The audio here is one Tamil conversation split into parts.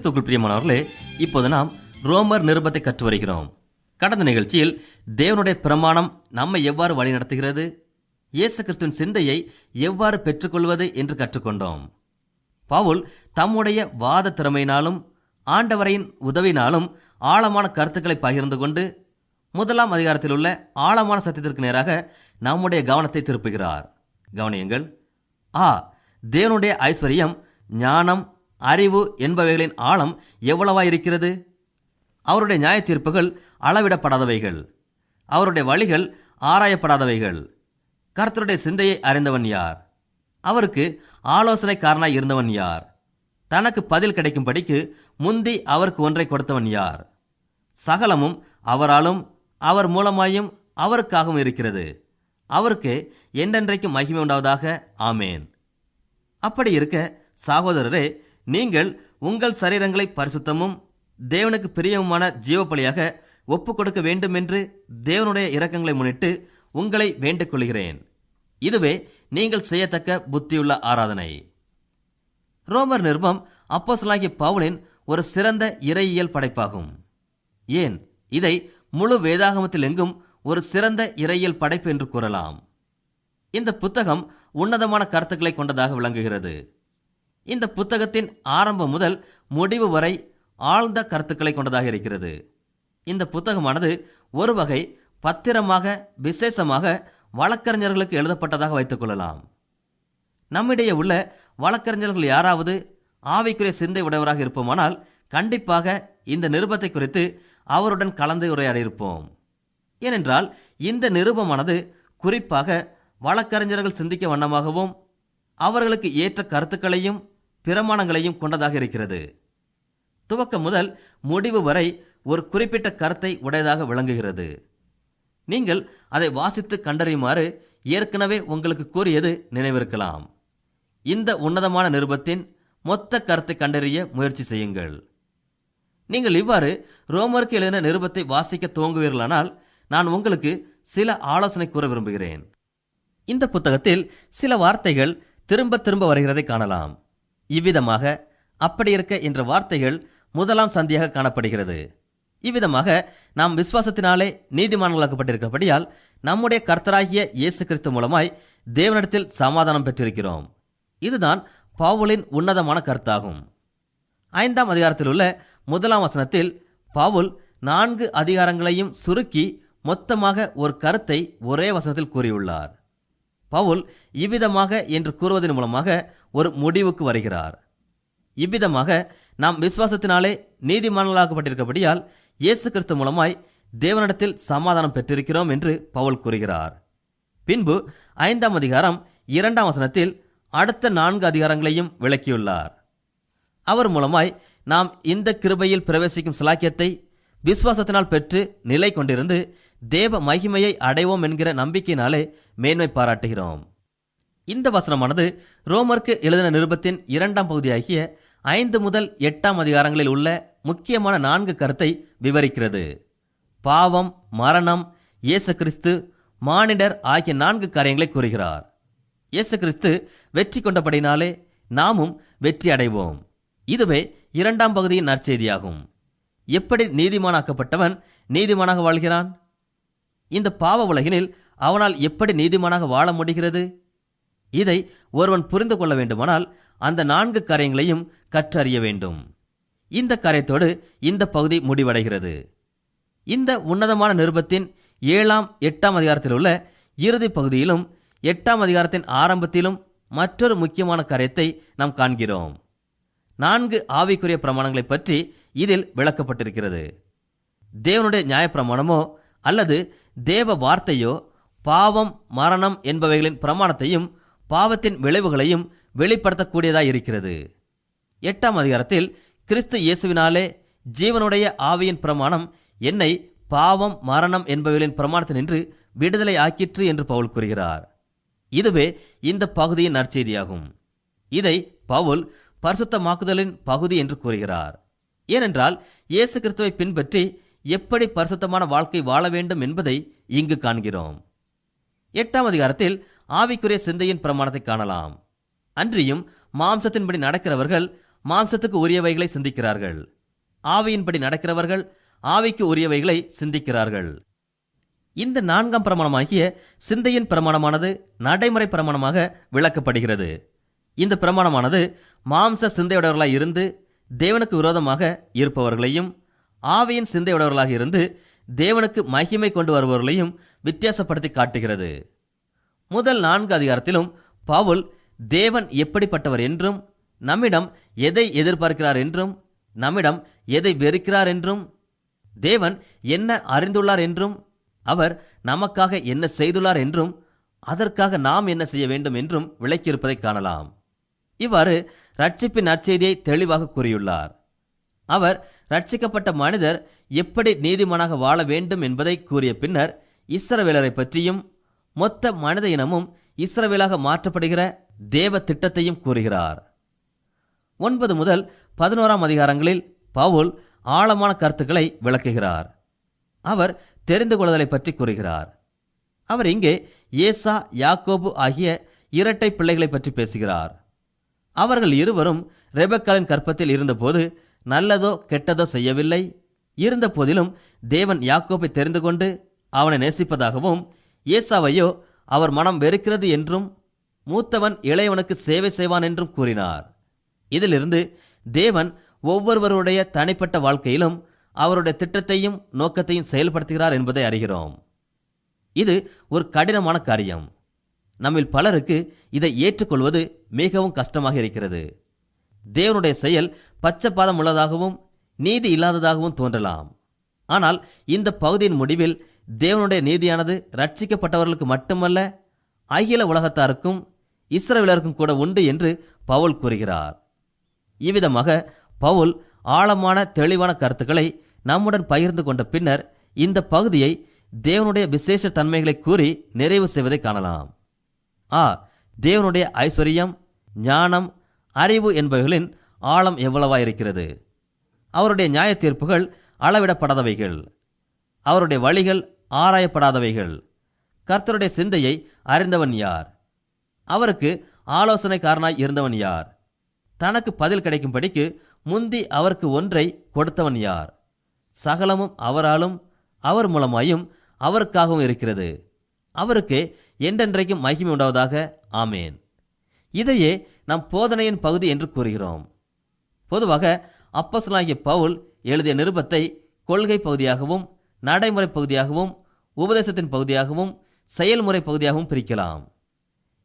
கிறிஸ்துக்குள் பிரியமானவர்களே இப்போது நாம் ரோமர் நிருபத்தை கற்று வருகிறோம். கடந்த நிகழ்ச்சியில் தேவனுடைய பிரமாணம் நம்மை எவ்வாறு வழிநடத்துகிறது இயேசு கிறிஸ்துவின் சிந்தையை எவ்வாறு பெற்றுக்கொள்வது என்று கற்றுக்கொண்டோம். பவுல் தம்முடைய வாத திறமையினாலும் ஆண்டவரையின் உதவினாலும் ஆழமான கருத்துக்களை பகிர்ந்து கொண்டு முதலாம் அதிகாரத்தில் உள்ள ஆழமான சத்தியத்திற்கு நேராக நம்முடைய கவனத்தை திருப்புகிறார். கவனியுங்கள். ஆ தேவனுடைய ஐஸ்வர்யம் ஞானம் அறிவு என்பவைகளின் ஆழம் எவ்வளவா இருக்கிறது அவருடைய நியாய தீர்ப்புகள் அளவிடப்படாதவைகள். அவருடைய வழிகள் ஆராயப்படாதவைகள். கர்த்தருடைய சிந்தையை அறிந்தவன் யார்? அவருக்கு ஆலோசனைக்காரனாய் இருந்தவன் யார்? தனக்கு பதில் கிடைக்கும்படிக்கு முந்தி அவருக்கு ஒன்றை கொடுத்தவன் யார்? சகலமும் அவராலும் அவர் மூலமாயும் அவருக்காகவும் இருக்கிறது. அவருக்கு என்றென்றைக்கும் மகிமை உண்டாவதாக. ஆமேன். அப்படி இருக்க சகோதரரே நீங்கள் உங்கள் சரீரங்களை பரிசுத்தமும் தேவனுக்கு பிரியமுமான ஜீவப்பலியாக ஒப்பு கொடுக்க வேண்டும் என்று தேவனுடைய இரக்கங்களை முன்னிட்டு உங்களை வேண்டிக் கொள்கிறேன் இதுவே நீங்கள் செய்யத்தக்க புத்தியுள்ள ஆராதனை. ரோமர் நிருபம் அப்போசலாகிய பவுலின் ஒரு சிறந்த இறையியல் படைப்பாகும். ஏன்? இதை முழு வேதாகமத்தில் எங்கும் ஒரு சிறந்த இறையியல் படைப்பு என்று கூறலாம். இந்த புத்தகம் உன்னதமான கருத்துக்களை கொண்டதாக விளங்குகிறது. இந்த புத்தகத்தின் ஆரம்பம் முதல் முடிவு வரை ஆழ்ந்த கருத்துக்களை கொண்டதாக இருக்கிறது. இந்த புத்தகமானது ஒரு வகை பத்திரமாக விசேஷமாக வழக்கறிஞர்களுக்கு எழுதப்பட்டதாக வைத்துக் கொள்ளலாம். நம்மிடையே உள்ள வழக்கறிஞர்கள் யாராவது ஆவிக்குரிய சிந்தை உடையவராக இருப்போமானால் கண்டிப்பாக இந்த நிருபத்தை குறித்து அவருடன் கலந்து உரையாடியிருப்போம். ஏனென்றால் இந்த நிருபமானது குறிப்பாக வழக்கறிஞர்கள் சிந்திக்க வண்ணமாகவும் அவர்களுக்கு ஏற்ற கருத்துக்களையும் பிரமாணங்களையும் கொண்டதாக இருக்கிறது. துவக்கம் முதல் முடிவு வரை ஒரு குறிப்பிட்ட கருத்தை உடையதாக விளங்குகிறது. நீங்கள் அதை வாசித்து கண்டறியுமாறு ஏற்கனவே உங்களுக்கு கூறியது நினைவிருக்கலாம். இந்த உன்னதமான நிருபத்தின் மொத்த கருத்தை கண்டறிய முயற்சி செய்யுங்கள். நீங்கள் இவ்வாறு ரோமருக்கு எழுதின நிருபத்தை வாசிக்க துவங்குவீர்களானால் நான் உங்களுக்கு சில ஆலோசனை கூற விரும்புகிறேன். இந்த புத்தகத்தில் சில வார்த்தைகள் திரும்ப திரும்ப வருகிறதை காணலாம். இவ்விதமாக அப்படி இருக்க என்ற வார்த்தைகள் முதலாம் சந்தியாக காணப்படுகிறது. இவ்விதமாக நாம் விசுவாசத்தினாலே நீதிமான்களாக்கப்பட்டிருக்கிறபடியால் நம்முடைய கர்த்தராகிய இயேசு கிறிஸ்து மூலமாய் தேவனிடத்தில் சமாதானம் பெற்றிருக்கிறோம். இதுதான் பவுலின் உன்னதமான கருத்தாகும். ஐந்தாம் அதிகாரத்தில் உள்ள முதலாம் வசனத்தில் பவுல் நான்கு அதிகாரங்களையும் சுருக்கி மொத்தமாக ஒரு கருத்தை ஒரே வசனத்தில் கூறியுள்ளார். பவுல் இவ்விதமாக என்று கூறுவதன் மூலமாக ஒரு முடிவுக்கு வருகிறார். இவ்விதமாக நாம் விசுவாசத்தினாலே நீதிமான்களாக்கப்பட்டிருக்கபடியால் இயேசு கிறிஸ்து மூலமாய் தேவனிடத்தில் சமாதானம் பெற்றிருக்கிறோம் என்று பவுல் கூறுகிறார். பின்பு ஐந்தாம் அதிகாரம் இரண்டாம் வசனத்தில் அடுத்த நான்கு அதிகாரங்களையும் விளக்கியுள்ளார். அவர் மூலமாய் நாம் இந்த கிருபையில் பிரவேசிக்கும் சிலாக்கியத்தை விசுவாசத்தினால் பெற்று நிலை கொண்டிருந்து தேவ மகிமையை அடைவோம் என்கிற நம்பிக்கையினாலே மேன்மை பாராட்டுகிறோம். இந்த வசனமானது ரோமருக்கு எழுதின நிருபத்தின் இரண்டாம் பகுதியாகிய ஐந்து முதல் எட்டாம் அதிகாரங்களில் உள்ள முக்கியமான நான்கு கருத்தை விவரிக்கிறது. பாவம் மரணம் இயேசு கிறிஸ்து மானிடர் ஆகிய நான்கு காரியங்களை கூறுகிறார். இயேசு கிறிஸ்து வெற்றி கொண்டபடினாலே நாமும் வெற்றி அடைவோம். இதுவே இரண்டாம் பகுதியின் நற்செய்தியாகும். எப்படி நீதிமானாக்கப்பட்டவன் நீதிமானாக வாழ்கிறான்? இந்த பாவ உலகினில் அவனால் எப்படி நீதிமானாக வாழ முடிகிறது? இதை ஒருவன் புரிந்து கொள்ள வேண்டுமானால் அந்த நான்கு காரியங்களையும் கற்றறிய வேண்டும். இந்த காரியத்தோடு இந்த பகுதி முடிவடைகிறது. இந்த உன்னதமான நிருபத்தின் ஏழாம் எட்டாம் அதிகாரத்தில் உள்ள இறுதி பகுதியிலும் எட்டாம் அதிகாரத்தின் ஆரம்பத்திலும் மற்றொரு முக்கியமான காரியத்தை நாம் காண்கிறோம். நான்கு ஆவிக்குரிய பிரமாணங்களை பற்றி இதில் விளக்கப்பட்டிருக்கிறது. தேவனுடைய நியாயப்பிரமாணமோ அல்லது தேவ வார்த்தையோ பாவம் மரணம் என்பவைகளின் பிரமாணத்தையும் பாவத்தின் விளைவுகளையும் வெளிப்படுத்தக்கூடியதாய் இருக்கிறது. எட்டாம் அதிகாரத்தில் கிறிஸ்து இயேசுவினாலே ஜீவனுடைய ஆவியின் பிரமாணம் என்னை பாவம் மரணம் என்பவைகளின் பிரமாணத்தினின்று விடுதலை ஆக்கிற்று என்று பவுல் கூறுகிறார். இதுவே இந்த பகுதியின் நற்செய்தியாகும். இதை பவுல் பரிசுத்தமாக்குதலின் பகுதி என்று கூறுகிறார். ஏனென்றால் இயேசு கிறிஸ்துவை பின்பற்றி எப்படி பரிசுத்தமான வாழ்க்கை வாழ வேண்டும் என்பதை இங்கு காண்கிறோம். எட்டாம் அதிகாரத்தில் ஆவிக்குரிய சிந்தையின் பிரமாணத்தை காணலாம். அன்றியும் மாம்சத்தின்படி நடக்கிறவர்கள் மாம்சத்துக்கு உரியவைகளை சிந்திக்கிறார்கள். ஆவியின்படி நடக்கிறவர்கள் ஆவிக்கு உரியவைகளை சிந்திக்கிறார்கள். இந்த நான்காம் பிரமாணமாகிய சிந்தையின் பிரமாணமானது நடைமுறை பிரமாணமாக விளக்கப்படுகிறது. இந்த பிரமாணமானது மாம்ச சிந்தையுடையவர்களாக இருந்து தேவனுக்கு விரோதமாக இருப்பவர்களையும் ஆவியின் சிந்தையுடையவர்களாக இருந்து தேவனுக்கு மகிமை கொண்டு வருபவர்களையும் வித்தியாசப்படுத்தி காட்டுகிறது. முதல் நான்கு அதிகாரத்திலும் பவுல் தேவன் எப்படிப்பட்டவர் என்றும் நம்மிடம் எதை எதிர்பார்க்கிறார் என்றும் நம்மிடம் எதை வெறுக்கிறார் என்றும் தேவன் என்ன அறிந்துள்ளார் என்றும் அவர் நமக்காக என்ன செய்துள்ளார் என்றும் அதற்காக நாம் என்ன செய்ய வேண்டும் என்றும் விளக்கியிருப்பதை காணலாம். இவ்வாறு ரட்சிப்பின் நற்செய்தியை தெளிவாக கூறியுள்ளார். அவர் ரட்சிக்கப்பட்ட மனிதர் எப்படி நீதிமானாக வாழ வேண்டும் என்பதை கூறிய பின்னர் இஸ்ரவேலரை பற்றியும் மொத்த மனித இனமும் இஸ்ரவேலாக மாற்றப்படுகிற தேவ திட்டத்தையும் கூறுகிறார். ஒன்பது முதல் பதினோராம் அதிகாரங்களில் பவுல் ஆழமான கருத்துக்களை விளக்குகிறார். அவர் தெரிந்து கொள்ளுதலை பற்றி கூறுகிறார். அவர் இங்கே ஏசா யாக்கோபு ஆகிய இரட்டை பிள்ளைகளை பற்றி பேசுகிறார். அவர்கள் இருவரும் ரெபக்காலின் கற்பத்தில் இருந்தபோது நல்லதோ கெட்டதோ செய்யவில்லை. இருந்த போதிலும் தேவன் யாக்கோப்பை தெரிந்து கொண்டு அவனை நேசிப்பதாகவும் ஏசாவையோ அவர் மனம் வெறுக்கிறது என்றும் மூத்தவன் இளையவனுக்கு சேவை செய்வான் என்றும் கூறினார். இதிலிருந்து தேவன் ஒவ்வொருவருடைய தனிப்பட்ட வாழ்க்கையிலும் அவருடைய திட்டத்தையும் நோக்கத்தையும் செயல்படுத்துகிறார் என்பதை அறிகிறோம். இது ஒரு கடினமான காரியம். நம்மில் பலருக்கு இதை ஏற்றுக்கொள்வது மிகவும் கஷ்டமாக இருக்கிறது. தேவனுடைய செயல் பச்சைப்பாதம் உள்ளதாகவும் நீதி இல்லாததாகவும் தோன்றலாம். ஆனால் இந்த பகுதியின் முடிவில் தேவனுடைய நீதியானது ரட்சிக்கப்பட்டவர்களுக்கு மட்டுமல்ல அகில உலகத்தாருக்கும் இஸ்ரவேலருக்கும் கூட உண்டு என்று பவுல் கூறுகிறார். இவ்விதமாக பவுல் ஆழமான தெளிவான கருத்துக்களை நம்முடன் பகிர்ந்து கொண்ட பின்னர் இந்த பகுதியை தேவனுடைய விசேஷ தன்மைகளை கூறி நிறைவு செய்வதை காணலாம். ஆ தேவனுடைய ஐஸ்வர்யம் ஞானம் அறிவு என்பவைகளின் ஆழம் எவ்வளவா இருக்கிறது அவருடைய நியாய தீர்ப்புகள் அளவிடப்படாதவைகள். அவருடைய வழிகள் ஆராயப்படாதவைகள். கர்த்தருடைய சிந்தையை அறிந்தவன் யார்? அவருக்கு ஆலோசனைக்காரனாய் இருந்தவன் யார்? தனக்கு பதில் கிடைக்கும்படிக்கு முந்தி அவருக்கு ஒன்றை கொடுத்தவன் யார்? சகலமும் அவராலும் அவர் மூலமாயும் அவருக்காகவும் இருக்கிறது. அவருக்கு என்றென்றைக்கும் மகிமை உண்டாவதாக. ஆமேன். இதையே நம் போதனையின் பகுதி என்று கூறுகிறோம். பொதுவாக அப்பசனாகிய பவுல் எழுதிய நிருபத்தை கொள்கை பகுதியாகவும் நடைமுறை பகுதியாகவும் உபதேசத்தின் பகுதியாகவும் செயல்முறை பகுதியாகவும் பிரிக்கலாம்.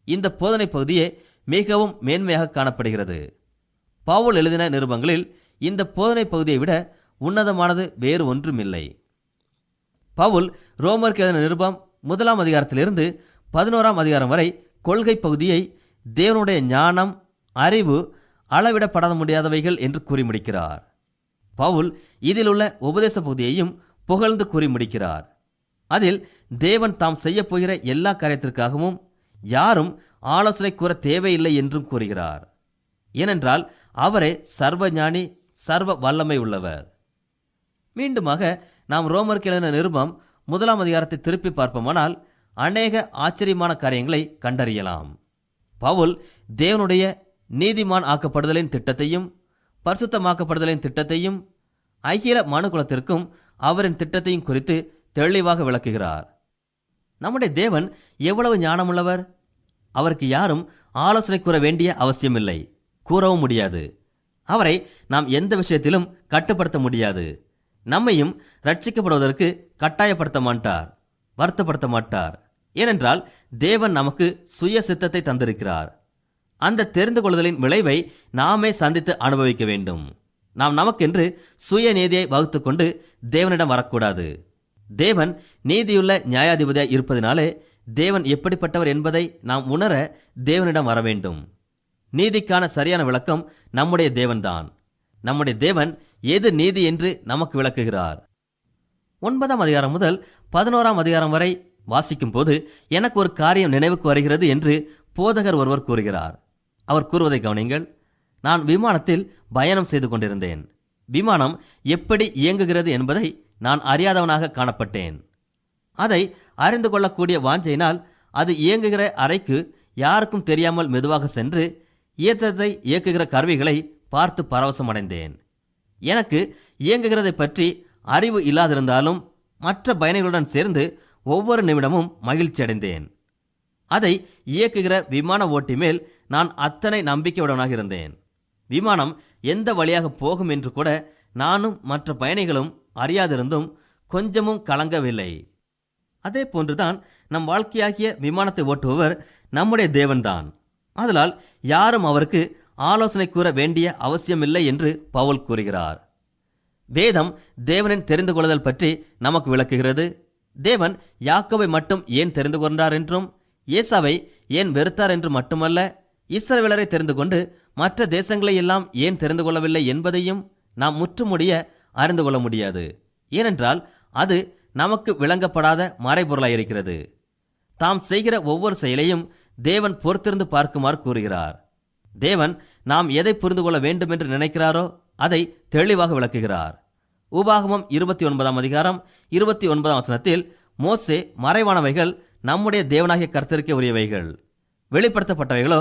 இந்த போதனை பகுதியே மிகவும் மேன்மையாக காணப்படுகிறது. பவுல் எழுதின நிருபங்களில் இந்த போதனை பகுதியை விட உன்னதமானது வேறு ஒன்றுமில்லை. பவுல் ரோமருக்கு எழுதின நிருபம் முதலாம் அதிகாரத்திலிருந்து பதினோராம் அதிகாரம் வரை கொள்கை பகுதியை தேவனுடைய ஞானம் அறிவு அளவிடப்பட முடியாதவைகள் என்று கூறி முடிக்கிறார். பவுல் இதில் உள்ள உபதேச பகுதியையும் புகழ்ந்து கூறி முடிக்கிறார். அதில் தேவன் தாம் செய்யப்போகிற எல்லா காரியத்திற்காகவும் யாரும் ஆலோசனை கூற தேவையில்லை என்றும் கூறுகிறார். ஏனென்றால் அவரே சர்வ ஞானி சர்வ வல்லமை உள்ளவர். மீண்டுமாக நாம் ரோமருக்கு எழுதின நிருபம் முதலாம் அதிகாரத்தை திருப்பி பார்ப்போமானால் அநேக ஆச்சரியமான காரியங்களை கண்டறியலாம். பவுல் தேவனுடைய நீதிமான் ஆக்கப்படுதலின் திட்டத்தையும் பரிசுத்தமாக்கப்படுதலின் திட்டத்தையும் அகில மனுகுலத்திற்கும் அவரின் திட்டத்தையும் குறித்து தெளிவாக விளக்குகிறார். நம்முடைய தேவன் எவ்வளவு ஞானமுள்ளவர்? அவருக்கு யாரும் ஆலோசனை கூற வேண்டிய அவசியமில்லை. கூறவும் முடியாது. அவரை நாம் எந்த விஷயத்திலும் கட்டுப்படுத்த முடியாது. நம்மையும் ரட்சிக்கப்படுவதற்கு கட்டாயப்படுத்த மாட்டார் வருத்தப்படுத்த மாட்டார். ஏனென்றால் தேவன் நமக்கு சுய சித்தத்தை தந்திருக்கிறார். அந்த தெரிந்து கொள்ளுதலின் விளைவை நாமே சந்தித்து அனுபவிக்க வேண்டும். நாம் நமக்கென்று சுய நீதியை வகுத்து கொண்டு தேவனிடம் வரக்கூடாது. தேவன் நீதியுள்ள நியாயாதிபதியாய் இருப்பதினாலே தேவன் எப்படிப்பட்டவர் என்பதை நாம் உணர தேவனிடம் வர வேண்டும் நீதிக்கான சரியான விளக்கம் நம்முடைய தேவன்தான். நம்முடைய தேவன் எது நீதி என்று நமக்கு விளக்குகிறார். ஒன்பதாம் அதிகாரம் முதல் பதினோராம் அதிகாரம் வரை வாசிக்கும் போது எனக்கு ஒரு காரியம் நினைவுக்கு வருகிறது என்று போதகர் ஒருவர் கூறுகிறார். அவர் கூறுவதை கவனிங்கள் நான் விமானத்தில் பயணம் செய்து கொண்டிருந்தேன். விமானம் எப்படி இயங்குகிறது என்பதை நான் அறியாதவனாக காணப்பட்டேன். அதை அறிந்து கொள்ளக்கூடிய வாஞ்சையினால் அது இயங்குகிற அறைக்கு யாருக்கும் தெரியாமல் மெதுவாக சென்று இயக்கத்தை இயக்குகிற கருவிகளை பார்த்து பரவசமடைந்தேன். எனக்கு இயங்குகிறதை பற்றி அறிவு இல்லாதிருந்தாலும் மற்ற பயணிகளுடன் சேர்ந்து ஒவ்வொரு நிமிடமும் மகிழ்ச்சி அடைந்தேன். அதை இயக்குகிற விமான ஓட்டி மேல் நான் அத்தனை நம்பிக்கையுடனாக இருந்தேன். விமானம் எந்த வழியாக போகும் என்று கூட நானும் மற்ற பயணிகளும் அறியாதிருந்தும் கொஞ்சமும் கலங்கவில்லை. அதே போன்றுதான் நம் வாழ்க்கையாகிய விமானத்தை ஓட்டுபவர் நம்முடைய தேவன்தான். ஆதலால் யாரும் அவருக்கு ஆலோசனை கூற வேண்டிய அவசியமில்லை என்று பவுல் கூறுகிறார். வேதம் தேவனின் தெரிந்து கொள்ளுதல் பற்றி நமக்கு விளக்குகிறது. தேவன் யாக்கோவை மட்டும் ஏன் தெரிந்து கொண்டார் என்றும் ஏசாவை ஏன் வெறுத்தார் என்று மட்டுமல்ல இஸ்ரவேலரை தெரிந்து கொண்டு மற்ற தேசங்களை எல்லாம் ஏன் தெரிந்து கொள்ளவில்லை என்பதையும் நாம் முற்றுமுடிய அறிந்து கொள்ள முடியாது. ஏனென்றால் அது நமக்கு விளங்கப்படாத மறைபொருளாயிருக்கிறது தாம் செய்கிற ஒவ்வொரு செயலையும் தேவன் பொறுத்திருந்து பார்க்குமாறு கூறுகிறார். தேவன் நாம் எதை புரிந்து கொள்ள வேண்டும் என்று நினைக்கிறாரோ அதை தெளிவாக விளக்குகிறார். உபாகமம் இருபத்தி ஒன்பதாம் அதிகாரம் இருபத்தி ஒன்பதாம் வசனத்தில் மோசே மறைவானவைகள் நம்முடைய தேவனாகிய கர்த்தருக்கே உரியவைகள். வெளிப்படுத்தப்பட்டவைகளோ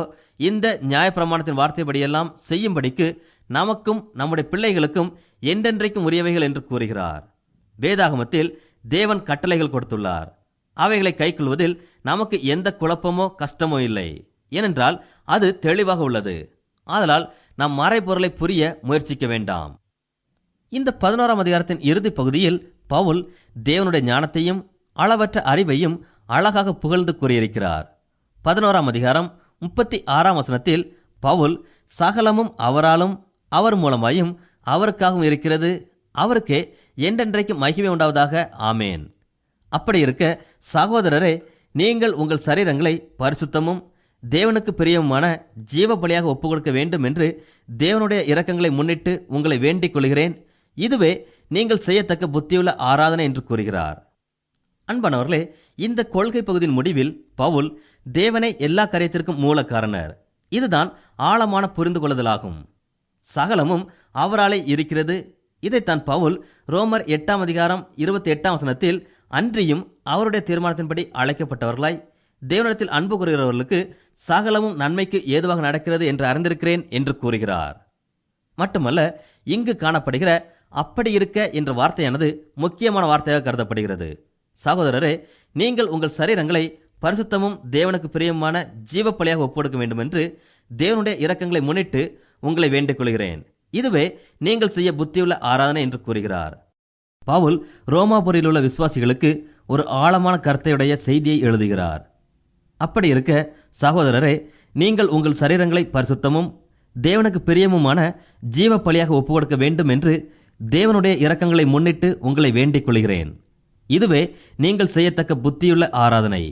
இந்த நியாயப்பிரமாணத்தின் வார்த்தைப்படியெல்லாம் செய்யும்படிக்கு நமக்கும் நம்முடைய பிள்ளைகளுக்கும் என்றென்றைக்கும் உரியவைகள் என்று கூறுகிறார். வேதாகமத்தில் தேவன் கட்டளைகள் கொடுத்துள்ளார். அவைகளை கைக்கொள்வதில் நமக்கு எந்த குழப்பமோ கஷ்டமோ இல்லை. ஏனென்றால் அது தெளிவாக உள்ளது. ஆதலால் நம் மறைபொருளை புரிய முயற்சிக்க வேண்டாம். இந்த பதினோராம் அதிகாரத்தின் இறுதிப் பகுதியில் பவுல் தேவனுடைய ஞானத்தையும் அளவற்ற அறிவையும் அழகாக புகழ்ந்து கூறியிருக்கிறார். பதினோராம் அதிகாரம் முப்பத்தி ஆறாம் வசனத்தில் பவுல் சகலமும் அவராலும் அவர் மூலமாயும் அவருக்காகவும் இருக்கிறது. அவருக்கே என்றென்றைக்கும் மகிமை உண்டாவதாக. ஆமேன். அப்படி இருக்க சகோதரரே நீங்கள் உங்கள் சரீரங்களை பரிசுத்தமும் தேவனுக்கு பிரியமுமான ஜீவ பலியாக ஒப்புக் கொடுக்க வேண்டும் என்று தேவனுடைய இரக்கங்களை முன்னிட்டு உங்களை வேண்டிக் கொள்கிறேன். இதுவே நீங்கள் செய்யத்தக்க புத்தியுள்ள ஆராதனை என்று கூறுகிறார். அன்பானவர்களே இந்த கொள்கை பகுதியின் முடிவில் பவுல் தேவனை எல்லா காரியத்திற்கும் மூல காரணர் இதுதான் ஆழமான புரிந்து கொள்ளுதலாகும். சகலமும் அவராலே இருக்கிறது. இதைத்தான் பவுல் ரோமர் எட்டாம் அதிகாரம் இருபத்தி எட்டாம் வசனத்தில் அன்றியும் அவருடைய தீர்மானத்தின்படி அழைக்கப்பட்டவர்களாய் தேவனிடத்தில் அன்பு கூறுகிறவர்களுக்கு சகலமும் நன்மைக்கு ஏதுவாக நடக்கிறது என்று அறிந்திருக்கிறேன் என்று கூறுகிறார். மட்டுமல்ல இங்கு காணப்படுகிற அப்படி இருக்க என்ற வார்த்தையானது முக்கியமான வார்த்தையாக கருதப்படுகிறது. சகோதரரே நீங்கள் உங்கள் சரீரங்களை பரிசுத்தமும் தேவனுக்கு பிரியமான ஜீவப்பலியாக ஒப்புக்கொடுக்க வேண்டும் என்று தேவனுடைய இரக்கங்களை முன்னிட்டு உங்களை வேண்டிக் கொள்கிறேன் இதுவே நீங்கள் செய்ய புத்தியுள்ள ஆராதனை என்று கூறுகிறார். பவுல் ரோமாபுரியில் உள்ள விசுவாசிகளுக்கு ஒரு ஆழமான கருத்தையுடைய செய்தியை எழுதுகிறார். அப்படி இருக்க சகோதரரே நீங்கள் உங்கள் சரீரங்களை பரிசுத்தமும் தேவனுக்கு பிரியமுமான ஜீவ பலியாக ஒப்புக்கொடுக்க வேண்டும் என்று தேவனுடைய இரக்கங்களை முன்னிட்டு உங்களை வேண்டிக் கொள்கிறேன் இதுவே நீங்கள் செய்யத்தக்க புத்தியுள்ள ஆராதனை.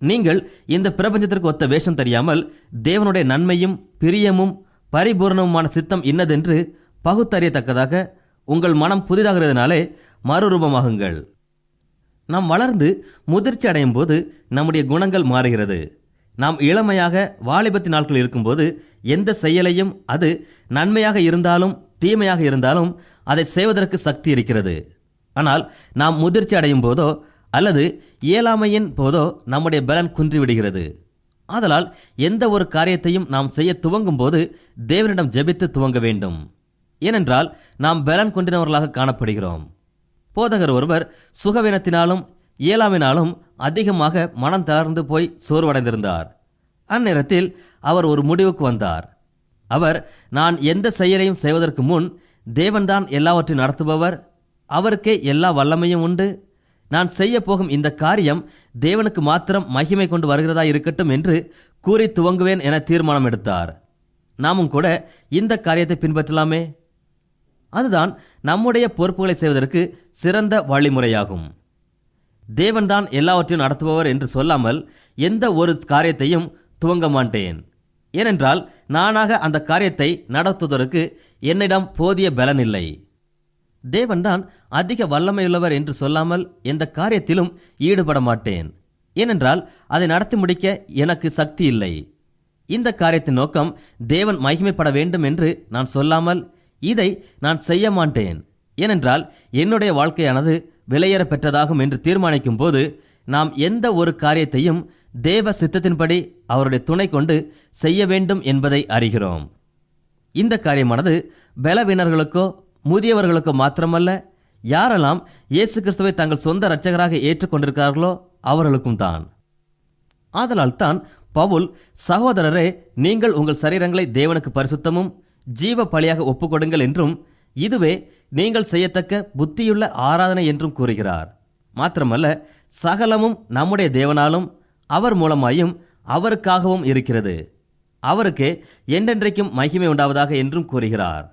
நீங்கள் இந்த பிரபஞ்சத்திற்கு ஒத்த வேஷம் தெரியாமல் தேவனுடைய நன்மையும் பிரியமும் பரிபூர்ணமான சித்தம் இன்னதென்று பகுத்தறியத்தக்கதாக உங்கள் மனம் புதிதாகிறதுனாலே மறுரூபமாகுங்கள். நாம் வளர்ந்து முதிர்ச்சி அடையும் போது நம்முடைய குணங்கள் மாறுகிறது. நாம் இளமையாக வாலிபத்தின் நாட்கள் இருக்கும்போது எந்த செயலையும் அது நன்மையாக இருந்தாலும் தீமையாக இருந்தாலும் அதை செய்வதற்கு சக்தி இருக்கிறது. ஆனால் நாம் முதிர்ச்சி அடையும் போதோ அல்லது இயலாமையின் போதோ நம்முடைய பலன் குன்றிவிடுகிறது. ஆதலால் எந்த ஒரு காரியத்தையும் நாம் செய்ய துவங்கும் போது தேவனிடம் ஜெபித்து துவங்க வேண்டும். ஏனென்றால் நாம் பலன் கொண்டினவர்களாக காணப்படுகிறோம். போதகர் ஒருவர் சுகவீனத்தினாலும் இயலாமினாலும் அதிகமாக மனம் தளர்ந்து போய் சோர்வடைந்திருந்தார். அந்நேரத்தில் அவர் ஒரு முடிவுக்கு வந்தார். அவர் நான் எந்த செயலையும் செய்வதற்கு முன் தேவன்தான் எல்லாவற்றையும் நடத்துபவர். அவருக்கே எல்லா வல்லமையும் உண்டு. நான் செய்ய போகும் இந்த காரியம் தேவனுக்கு மாத்திரம் மகிமை கொண்டு வருகிறதா இருக்கட்டும் என்று கூறி துவங்குவேன் என தீர்மானம் எடுத்தார். நாமும் கூட இந்த காரியத்தை பின்பற்றலாமே? அதுதான் நம்முடைய பொறுப்புகளை செய்வதற்கு சிறந்த வழிமுறையாகும். தேவன்தான் எல்லாவற்றையும் நடத்துபவர் என்று சொல்லாமல் எந்த ஒரு காரியத்தையும் துவங்க மாட்டேன். ஏனென்றால் நானாக அந்த காரியத்தை நடத்துவதற்கு என்னிடம் போதிய பலன் இல்லை. தேவன்தான் அதிக வல்லமையுள்ளவர் என்று சொல்லாமல் எந்த காரியத்திலும் ஈடுபட மாட்டேன். ஏனென்றால் அதை நடத்தி முடிக்க எனக்கு சக்தி இல்லை. இந்த காரியத்தின் நோக்கம் தேவன் மகிமைப்பட வேண்டும் என்று நான் சொல்லாமல் இதை நான் செய்ய மாட்டேன். ஏனென்றால் என்னுடைய வாழ்க்கையானது விலையேற பெற்றதாகும் என்று தீர்மானிக்கும் போது நாம் எந்த ஒரு காரியத்தையும் தேவ சித்தத்தின்படி அவருடைய துணை கொண்டு செய்ய வேண்டும் என்பதை அறிகிறோம். இந்த காரியமானது பலவீனர்களுக்கோ முதியவர்களுக்கு மாத்திரமல்ல யாரெல்லாம் இயேசு கிறிஸ்துவை தங்கள் சொந்த இரட்சகராக ஏற்றுக்கொண்டிருக்கிறார்களோ அவர்களுக்கும் தான். ஆதலால் தான் பவுல் சகோதரரே நீங்கள் உங்கள் சரீரங்களை தேவனுக்கு பரிசுத்தமும் ஜீவ பலியாக ஒப்புக்கொடுங்கள் என்றும் இதுவே நீங்கள் செய்யத்தக்க புத்தியுள்ள ஆராதனை என்றும் கூறுகிறார். மாத்திரமல்ல சகலமும் நம்முடைய தேவனாலும் அவர் மூலமாயும் அவருக்காகவும் இருக்கிறது. அவருக்கு என்றென்றைக்கும் மகிமை உண்டாவதாக என்றும் கூறுகிறார்.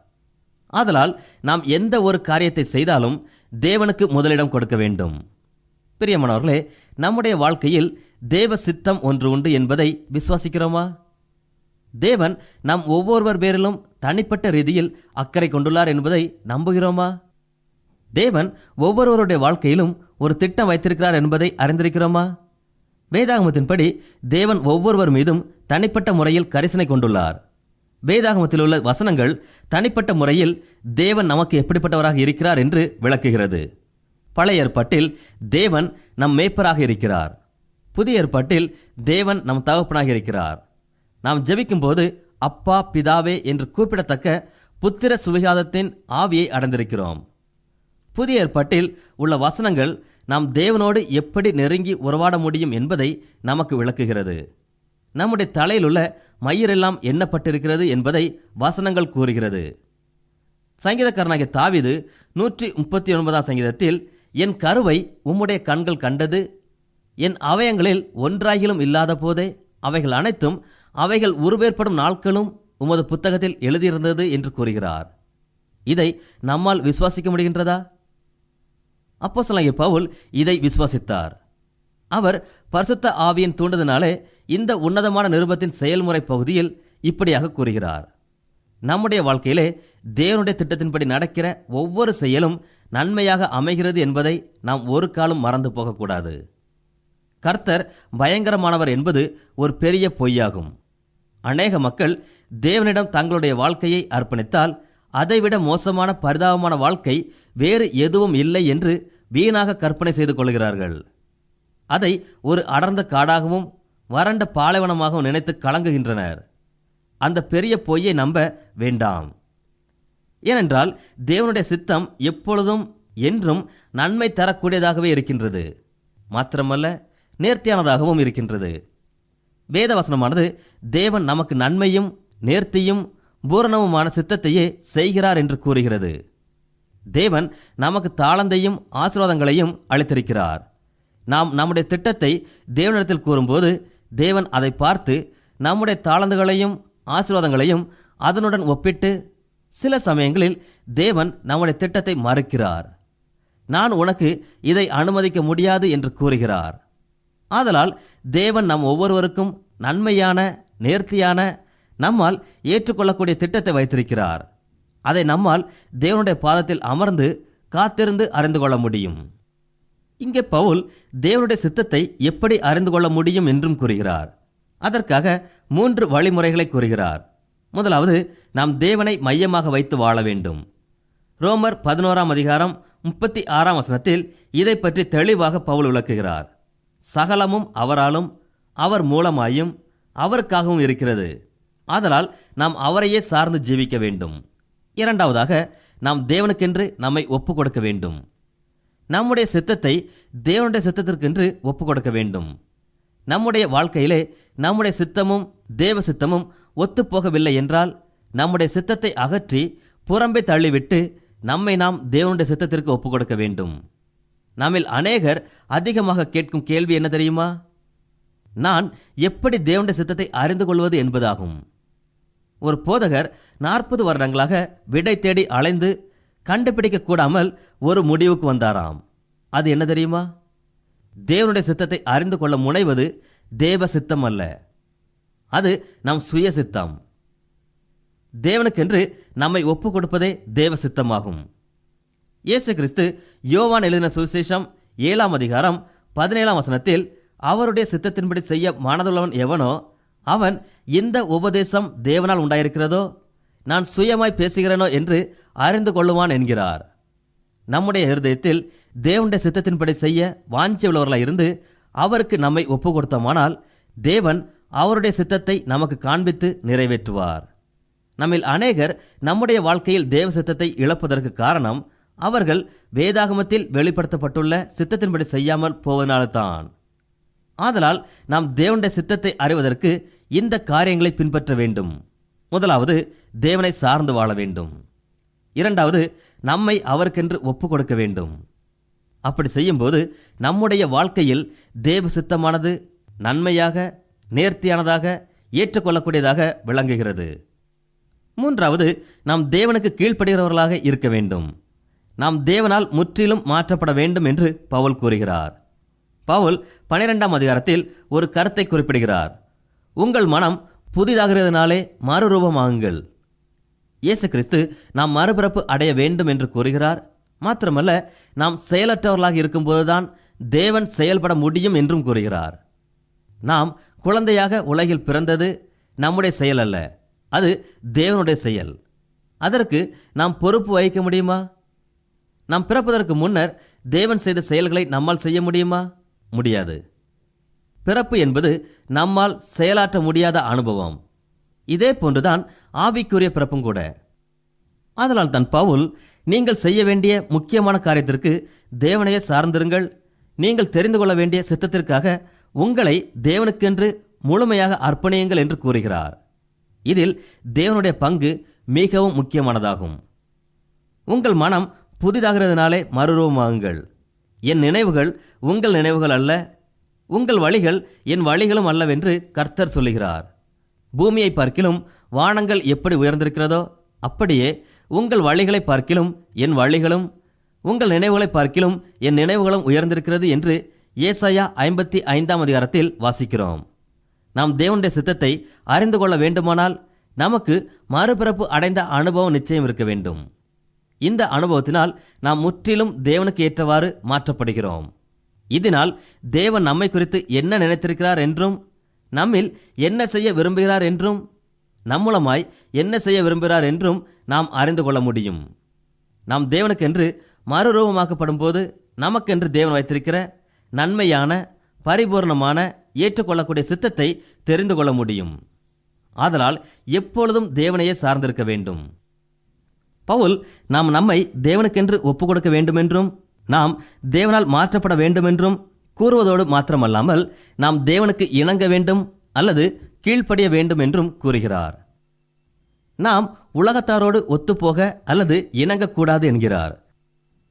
ஆதலால் நாம் எந்த ஒரு காரியத்தை செய்தாலும் தேவனுக்கு முதலிடம் கொடுக்க வேண்டும். பிரியமானவர்களே நம்முடைய வாழ்க்கையில் தேவ சித்தம் ஒன்று உண்டு என்பதை விசுவாசிக்கிறோமா? தேவன் நம் ஒவ்வொருவர் பேரிலும் தனிப்பட்ட ரீதியில் அக்கறை கொண்டுள்ளார் என்பதை நம்புகிறோமா? தேவன் ஒவ்வொருவருடைய வாழ்க்கையிலும் ஒரு திட்டம் வைத்திருக்கிறார் என்பதை அறிந்திருக்கிறோமா? வேதாகமத்தின்படி தேவன் ஒவ்வொருவர் மீதும் தனிப்பட்ட முறையில் கரிசனை கொண்டுள்ளார். வேதாகமத்தில் உள்ள வசனங்கள் தனிப்பட்ட முறையில் தேவன் நமக்கு எப்படிப்பட்டவராக இருக்கிறார் என்று விளக்குகிறது. பழைய ஏற்பாட்டில் தேவன் நம் மேய்ப்பராக இருக்கிறார். புதிய ஏற்பாட்டில் தேவன் நம் தகப்பனாக இருக்கிறார். நாம் ஜெபிக்கும்போது அப்பா பிதாவே என்று கூப்பிடத்தக்க புத்திர சுவிகாதத்தின் ஆவியை அடைந்திருக்கிறோம். புதிய ஏற்பாட்டில் உள்ள வசனங்கள் நாம் தேவனோடு எப்படி நெருங்கி உறவாட முடியும் என்பதை நமக்கு விளக்குகிறது. நம்முடைய தலையிலுள்ள மயிரெல்லாம் எண்ணப்பட்டிருக்கிறது என்பதை வசனங்கள் கூறுகிறது. சங்கீதக்காரனாகிய தாவிது நூற்றி முப்பத்தி ஒன்பதாம் சங்கீதத்தில் என் கருவை உம்முடைய கண்கள் கண்டது என் அவயங்களில் ஒன்றாகிலும் இல்லாத போதே அவைகள் அனைத்தும் அவைகள் உருவேற்படும் நாட்களும் உமது புத்தகத்தில் எழுதியிருந்தது என்று கூறுகிறார். இதை நம்மால் விசுவாசிக்க முடிகின்றதா? அப்போ அப்போஸ்தலனாகிய பவுல் இதை விசுவாசித்தார். அவர் பரிசுத்த ஆவியின் தூண்டுதனாலே இந்த உன்னதமான நிருபத்தின் செயல்முறை பகுதியில் இப்படியாக கூறுகிறார். நம்முடைய வாழ்க்கையிலே தேவனுடைய திட்டத்தின்படி நடக்கிற ஒவ்வொரு செயலும் நன்மையாக அமைகிறது என்பதை நாம் ஒரு காலம் மறந்து போகக்கூடாது. கர்த்தர் பயங்கரமானவர் என்பது ஒரு பெரிய பொய்யாகும். அநேக மக்கள் தேவனிடம் தங்களுடைய வாழ்க்கையை அர்ப்பணித்தால் அதைவிட மோசமான பரிதாபமான வாழ்க்கை வேறு எதுவும் இல்லை என்று வீணாக கற்பனை செய்து கொள்கிறார்கள். அதை ஒரு அடர்ந்த காடாகவும் வறண்ட பாலைவனமாகவும் நினைத்து கலங்குகின்றனர். அந்த பெரிய பொய்யை நம்ப வேண்டாம். ஏனென்றால் தேவனுடைய சித்தம் எப்பொழுதும் என்றும் நன்மை தரக்கூடியதாகவே இருக்கின்றது. மாத்திரமல்ல நேர்த்தியானதாகவும் இருக்கின்றது. வேதவசனமானது தேவன் நமக்கு நன்மையும் நேர்த்தியும் பூரணமுமான சித்தத்தையே செய்கிறார் என்று கூறுகிறது. தேவன் நமக்கு தாளந்தையும் ஆசீர்வாதங்களையும் அளித்திருக்கிறார். நாம் நம்முடைய திட்டத்தை தேவனிடத்தில் கூறும்போது தேவன் அதை பார்த்து நம்முடைய தாளந்துகளையும் ஆசீர்வாதங்களையும் அதனுடன் ஒப்பிட்டு சில சமயங்களில் தேவன் நம்முடைய திட்டத்தை மறுக்கிறார். நான் உனக்கு இதை அனுமதிக்க முடியாது என்று கூறுகிறார். ஆதலால் தேவன் நம் ஒவ்வொருவருக்கும் நன்மையான நேர்த்தியான நம்மால் ஏற்றுக்கொள்ளக்கூடிய திட்டத்தை வைத்திருக்கிறார். அதை நம்மால் தேவனுடைய பாதத்தில் அமர்ந்து காத்திருந்து அறிந்து கொள்ள முடியும். இங்கே பவுல் தேவனுடைய சித்தத்தை எப்படி அறிந்து கொள்ள முடியும் என்றும் கூறுகிறார். அதற்காக மூன்று வழிமுறைகளை கூறுகிறார். முதலாவது நாம் தேவனை மையமாக வைத்து வாழ வேண்டும். ரோமர் பதினோராம் அதிகாரம் முப்பத்தி ஆறாம் வசனத்தில் இதை பற்றி தெளிவாக பவுல் விளக்குகிறார். சகலமும் அவராலும் அவர் மூலமாயும் அவருக்காகவும் இருக்கிறது. ஆதலால் நாம் அவரையே சார்ந்து ஜீவிக்க வேண்டும். இரண்டாவதாக நாம் தேவனுக்கென்று நம்மை ஒப்பு கொடுக்க வேண்டும். நம்முடைய சித்தத்தை தேவனுடைய சித்தத்திற்கென்று ஒப்பு கொடுக்க வேண்டும் நம்முடைய வாழ்க்கையிலே நம்முடைய சித்தமும் தேவ சித்தமும் ஒத்துப்போகவில்லை என்றால் நம்முடைய சித்தத்தை அகற்றி புறம்பே தள்ளிவிட்டு நம்மை நாம் தேவனுடைய சித்தத்திற்கு ஒப்பு கொடுக்க வேண்டும் நம்மில் அநேகர் அதிகமாக கேட்கும் கேள்வி என்ன தெரியுமா? நான் எப்படி தேவனுடைய சித்தத்தை அறிந்து கொள்வது என்பதாகும். ஒரு போதகர் நாற்பது வருடங்களாக விடை தேடி அலைந்து கண்டுபிடிக்க கூடாமல் ஒரு முடிவுக்கு வந்தாராம். அது என்ன தெரியுமா? தேவனுடைய சித்தத்தை அறிந்து கொள்ள முனைவது தேவ சித்தம் அல்ல. அது நம் சுய சித்தம். தேவனுக்கென்று நம்மை ஒப்பு கொடுப்பதே தேவ சித்தமாகும். இயேசு கிறிஸ்து யோவான் எழுதின சுவிசேஷம் ஏழாம் அதிகாரம் பதினேழாம் வசனத்தில் அவருடைய சித்தத்தின்படி செய்ய மனதுள்ளவன் எவனோ அவன் இந்த உபதேசம் தேவனால் உண்டாயிருக்கிறதோ? நான் சுயமாய் பேசுகிறேனோ என்று அறிந்து கொள்ளுவான் என்கிறார். நம்முடைய இருதயத்தில் தேவனுடைய சித்தத்தின்படி செய்ய வாஞ்சியுள்ளவர்களாக இருந்து அவருக்கு நம்மை ஒப்பு கொடுத்தோமானால் தேவன் அவருடைய சித்தத்தை நமக்கு காண்பித்து நிறைவேற்றுவார். நம்மில் அநேகர் நம்முடைய வாழ்க்கையில் தேவ சித்தத்தை இழப்பதற்கு காரணம் அவர்கள் வேதாகமத்தில் வெளிப்படுத்தப்பட்டுள்ள சித்தத்தின்படி செய்யாமல் போவதனால்தான். ஆதலால் நாம் தேவனுடைய சித்தத்தை அறிவதற்கு இந்த காரியங்களை பின்பற்ற வேண்டும். முதலாவது தேவனை சார்ந்து வாழ வேண்டும். இரண்டாவது நம்மை அவருக்கென்று ஒப்பு கொடுக்க வேண்டும். அப்படி செய்யும்போது நம்முடைய வாழ்க்கையில் தேவ சித்தமானது நன்மையாக நேர்த்தியானதாக ஏற்றுக்கொள்ளக்கூடியதாக விளங்குகிறது. மூன்றாவது நாம் தேவனுக்கு கீழ்ப்படுகிறவர்களாக இருக்க வேண்டும். நாம் தேவனால் முற்றிலும் மாற்றப்பட வேண்டும் என்று பவுல் கூறுகிறார். பவுல் பனிரெண்டாம் அதிகாரத்தில் ஒரு கருத்தை குறிப்பிடுகிறார். உங்கள் மனம் புதிதாகிறதுனாலே மறுரூபமாகுங்கள். இயேசு கிறிஸ்து நாம் மறுபிறப்பு அடைய வேண்டும் என்று கூறுகிறார். மாத்திரமல்ல நாம் செயலற்றவர்களாக இருக்கும்போதுதான் தேவன் செயல்பட முடியும் என்றும் கூறுகிறார். நாம் குழந்தையாக உலகில் பிறந்தது நம்முடைய செயல் அல்ல அது தேவனுடைய செயல். அதற்கு நாம் பொறுப்பு வகிக்க முடியுமா? நாம் பிறப்பதற்கு முன்னர் தேவன் செய்த செயல்களை நம்மால் செய்ய முடியுமா? முடியாது. பிறப்பு என்பது நம்மால் செயலாற்ற முடியாத அனுபவம். இதே போன்றுதான் ஆவிக்குரிய பிறப்பும் கூட. அதனால் தான் பவுல் நீங்கள் செய்ய வேண்டிய முக்கியமான காரியத்திற்கு தேவனையே சார்ந்திருங்கள். நீங்கள் தெரிந்து கொள்ள வேண்டிய சித்தத்திற்காக உங்களை தேவனுக்கென்று முழுமையாக அர்ப்பணியுங்கள் என்று கூறுகிறார். இதில் தேவனுடைய பங்கு மிகவும் முக்கியமானதாகும். உங்கள் மனம் புதிதாகிறதுனாலே மறுரூபமாகுங்கள். என் நினைவுகள் உங்கள் நினைவுகள் அல்ல உங்கள் வழிகள் என் வழிகளும் அல்லவென்று கர்த்தர் சொல்லுகிறார். பூமியை பார்க்கிலும் வானங்கள் எப்படி உயர்ந்திருக்கிறதோ அப்படியே உங்கள் வழிகளை பார்க்கிலும் என் வழிகளும் உங்கள் நினைவுகளை பார்க்கிலும் என் நினைவுகளும் உயர்ந்திருக்கிறது என்று ஏசாயா ஐம்பத்தி ஐந்தாம் அதிகாரத்தில் வாசிக்கிறோம். நாம் தேவனுடைய சித்தத்தை அறிந்து கொள்ள வேண்டுமானால் நமக்கு மறுபிறப்பு அடைந்த அனுபவம் நிச்சயம் இருக்க வேண்டும். இந்த அனுபவத்தினால் நாம் முற்றிலும் தேவனுக்கு ஏற்றவாறு மாற்றப்படுகிறோம். இதனால் தேவன் நம்மை குறித்து என்ன நினைத்திருக்கிறார் என்றும் நம்மில் என்ன செய்ய விரும்புகிறார் என்றும் நம்மூலமாய் என்ன செய்ய விரும்புகிறார் என்றும் நாம் அறிந்து கொள்ள முடியும். நாம் தேவனுக்கென்று மறுரூபமாக்கப்படும் போது நமக்கென்று தேவன் வைத்திருக்கிற நன்மையான பரிபூர்ணமான ஏற்றுக்கொள்ளக்கூடிய சித்தத்தை தெரிந்து கொள்ள முடியும். ஆதலால் எப்பொழுதும் தேவனையே சார்ந்திருக்க வேண்டும். பவுல் நாம் நம்மை தேவனுக்கென்று ஒப்பு கொடுக்க வேண்டுமென்றும் நாம் தேவனால் மாற்றப்பட வேண்டுமென்றும் கூறுவதோடு மாத்திரமல்லாமல் நாம் தேவனுக்கு இணங்க வேண்டும் அல்லது கீழ்ப்படிய வேண்டும் என்றும் கூறுகிறார். நாம் உலகத்தாரோடு ஒத்துப்போக அல்லது இணங்கக்கூடாது என்கிறார்.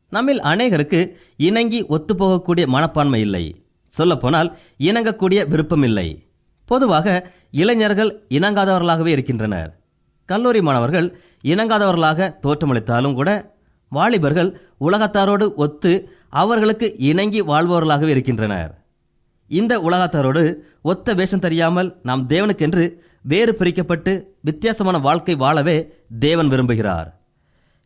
நம்மில் அநேகருக்கு இணங்கி ஒத்துப்போகக்கூடிய மனப்பான்மை இல்லை. சொல்லப்போனால் இணங்கக்கூடிய விருப்பம் இல்லை. பொதுவாக இளைஞர்கள் இணங்காதவர்களாகவே இருக்கின்றனர். கல்லூரி மாணவர்கள் இணங்காதவர்களாக தோற்றமளித்தாலும் கூட வாலிபர்கள் உலகத்தாரோடு ஒத்து அவர்களுக்கு இணங்கி வாழ்பவர்களாகவே இருக்கின்றனர். இந்த உலகத்தாரோடு ஒத்த வேஷம் தெரியாமல் நாம் தேவனுக்கென்று வேறு பிரிக்கப்பட்டு வித்தியாசமான வாழ்க்கை வாழவே தேவன் விரும்புகிறார்.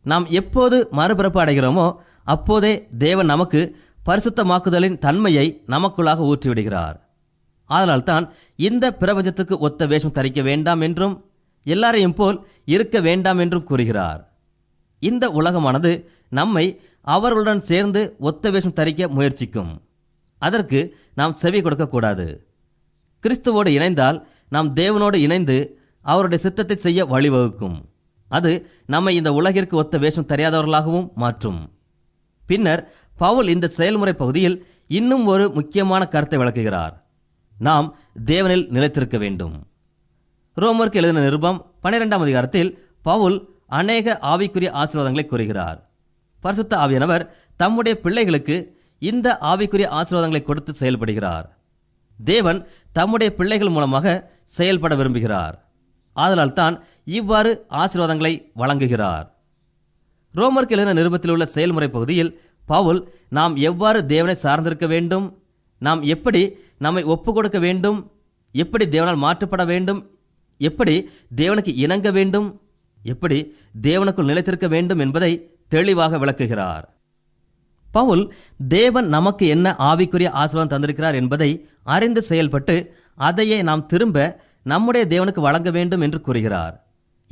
நாம் எப்போது மறுபிறப்பு அடைகிறோமோ அப்போதே தேவன் நமக்கு பரிசுத்தமாக்குதலின் தன்மையை நமக்குள்ளாக ஊற்றிவிடுகிறார். ஆதலால்தான் இந்த பிரபஞ்சத்துக்கு ஒத்த வேஷம் தரிக்க வேண்டாம் என்றும் எல்லாரையும் போல் இருக்க வேண்டாம் என்றும் கூறுகிறார். இந்த உலகமானது நம்மை அவர்களுடன் சேர்ந்து ஒத்த வேஷம் தரிக்க முயற்சிக்கும். அதற்கு நாம் செவி கொடுக்கக்கூடாது கிறிஸ்துவோடு இணைந்தால் நாம் தேவனோடு இணைந்து அவருடைய சித்தத்தை செய்ய வழிவகுக்கும். அது நம்மை இந்த உலகிற்கு ஒத்த வேஷம் தெரியாதவர்களாகவும் மாற்றும். பின்னர் பவுல் இந்த செயல்முறை பகுதியில் இன்னும் ஒரு முக்கியமான கருத்தை விளக்குகிறார். நாம் தேவனில் நிலைத்திருக்க வேண்டும். ரோமருக்கு எழுதின நிருபம் பன்னிரெண்டாம் அதிகாரத்தில் பவுல் அநேக ஆவிக்குரிய ஆசீர்வாதங்களை கூறுகிறார். பரிசுத்த ஆவியானவர் தம்முடைய பிள்ளைகளுக்கு இந்த ஆவிக்குரிய ஆசீர்வாதங்களை கொடுத்து செயல்படுகிறார். தேவன் தம்முடைய பிள்ளைகள் மூலமாக செயல்பட விரும்புகிறார். அதனால் தான் இவ்வாறு ஆசீர்வாதங்களை வழங்குகிறார். ரோமர்க்கு எழுதின நிருபத்தில் உள்ள செயல்முறை பகுதியில் பவுல் நாம் எவ்வாறு தேவனை சார்ந்திருக்க வேண்டும்? நாம் எப்படி நம்மை ஒப்பு கொடுக்க வேண்டும்? எப்படி தேவனால் மாற்றப்பட வேண்டும்? எப்படி தேவனுக்கு இணங்க வேண்டும்? எப்படி தேவனுக்குள் நிலைத்திருக்க வேண்டும்? என்பதை தெளிவாக விளக்குகிறார். பவுல் தேவன் நமக்கு என்ன ஆவிக்குரிய ஆசீர்வாதம் தந்திருக்கிறார் என்பதை அறிந்து செயல்பட்டு அதையே நாம் திரும்ப நம்முடைய தேவனுக்கு வழங்க வேண்டும் என்று கூறுகிறார்.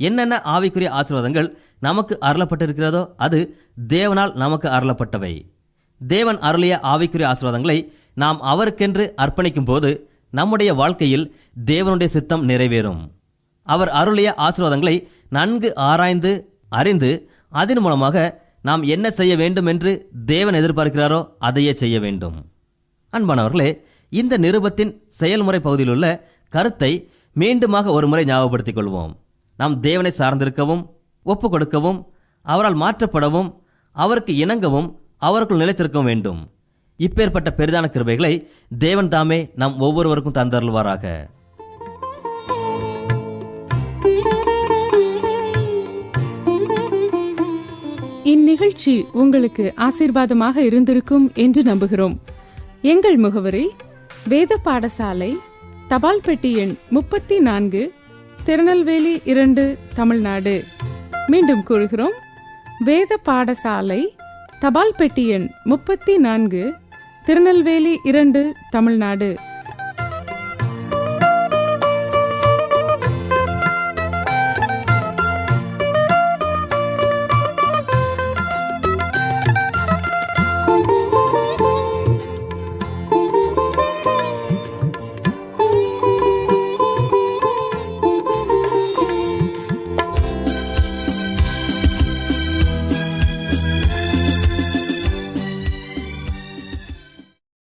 என்னென்ன ஆவிக்குரிய ஆசீர்வாதங்கள் நமக்கு அருளப்பட்டிருக்கிறதோ அது தேவனால் நமக்கு அருளப்பட்டவை. தேவன் அருளிய ஆவிக்குரிய ஆசீர்வாதங்களை நாம் அவருக்கென்று அர்ப்பணிக்கும் போது நம்முடைய வாழ்க்கையில் தேவனுடைய சித்தம் நிறைவேறும். அவர் அருளிய ஆசீர்வாதங்களை நன்கு ஆராய்ந்து அறிந்து அதன் மூலமாக நாம் என்ன செய்ய வேண்டும் என்று தேவன் எதிர்பார்க்கிறாரோ அதையே செய்ய வேண்டும். அன்பானவர்களே இந்த நிருபத்தின் செயல்முறை பகுதியில் உள்ள கருத்தை மீண்டுமாக ஒரு முறை ஞாபகப்படுத்திக் கொள்வோம் நாம் தேவனை சார்ந்திருக்கவும் ஒப்பு கொடுக்கவும் அவரால் மாற்றப்படவும் அவருக்கு இணங்கவும் அவருக்குள் நிலைத்திருக்கவும் வேண்டும். இப்பேற்பட்ட பெரிதான கிருபைகளை தேவன் தாமே நம் ஒவ்வொருவருக்கும் தந்தருள்வாராக. இந்நிகழ்ச்சி உங்களுக்கு ஆசீர்வாதமாக இருந்திருக்கும் என்று நம்புகிறோம். எங்கள் முகவரி வேத பாடசாலை தபால் பெட்டி எண் முப்பத்தி நான்கு திருநெல்வேலி இரண்டு தமிழ்நாடு. மீண்டும் கூறுகிறோம் வேத பாடசாலை தபால் பெட்டி எண் முப்பத்தி நான்கு திருநெல்வேலி இரண்டு தமிழ்நாடு.